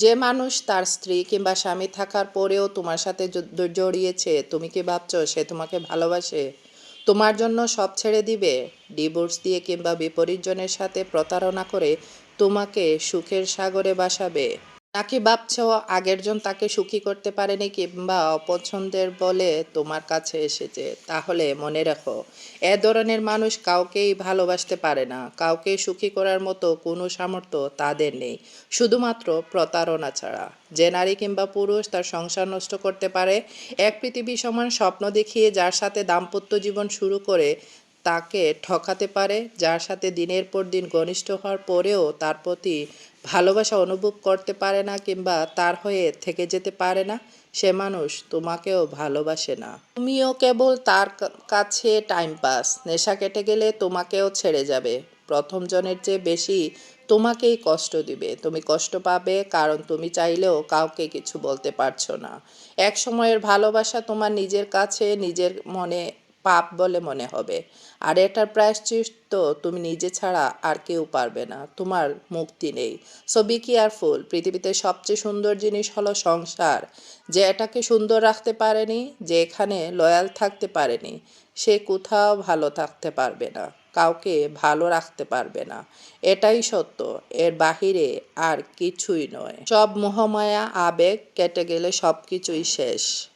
যে মানুষ তার স্ত্রী কিংবা স্বামী থাকার পরেও তোমার সাথে জড়িয়েছে, তুমি কি ভাবছ সে তোমাকে ভালোবাসে? তোমার জন্য সব ছেড়ে দিবে? ডিভোর্স দিয়ে কিংবা বিপরীতজনের সাথে প্রতারণা করে তোমাকে সুখের সাগরে বাসাবে। নাকি ভাবছ, আগের জন তাকে সুখী করতে পারেনি কিংবা অপছন্দের বলে তোমার কাছে এসেছে? তাহলে মনে রাখো, এ ধরনের মানুষ কাউকেই ভালোবাসতে পারে না। কাউকে সুখী করার মতো কোনো সামর্থ্য তাদের নেই। শুধুমাত্র প্রতারণা ছাড়া। যে নারী কিংবা পুরুষ তার সংসার নষ্ট করতে পারে, এক পৃথিবী সমান স্বপ্ন দেখিয়ে যার সাথে দাম্পত্য জীবন শুরু করে তাকে ঠকাতে পারে, যার সাথে দিনের পর দিন ঘনিষ্ঠ হওয়ার পরেও তার প্রতি ভালোবাসা অনুভব করতে পারে না কিংবা তার হয়ে থেকে যেতে পারে না, সে মানুষ তোমাকেও ভালোবাসে না। তুমিও কেবল তার কাছে টাইম পাস নেশা কেটে গেলে তোমাকেও ছেড়ে যাবে। প্রথম জনের চেয়ে বেশি তোমাকেই কষ্ট দিবে। তুমি কষ্ট পাবে কারণ তুমি চাইলেও কাউকে কিছু বলতে পারছ না। এক সময়ের ভালোবাসা তোমার নিজের কাছে, নিজের মনে পাপ বলে মনে হবে। আর এটার প্রায়শ্চিত্ত তুমি নিজে ছাড়া আর কেউ পারবে না। তোমার মুক্তি নেই। সো বি কেয়ারফুল পৃথিবীতে সবচেয়ে সুন্দর জিনিস হলো সংসার। যে এটাকে সুন্দর রাখতে পারেনি, যে এখানে লয়াল থাকতে পারেনি, সে কোথাও ভালো থাকতে পারবে না। কাউকে ভালো রাখতে পারবে না। এটাই সত্য। এর বাহিরে আর কিছুই নয়। সব মোহমায়া, আবেগ, কেটে গেলে সব কিছুই শেষ।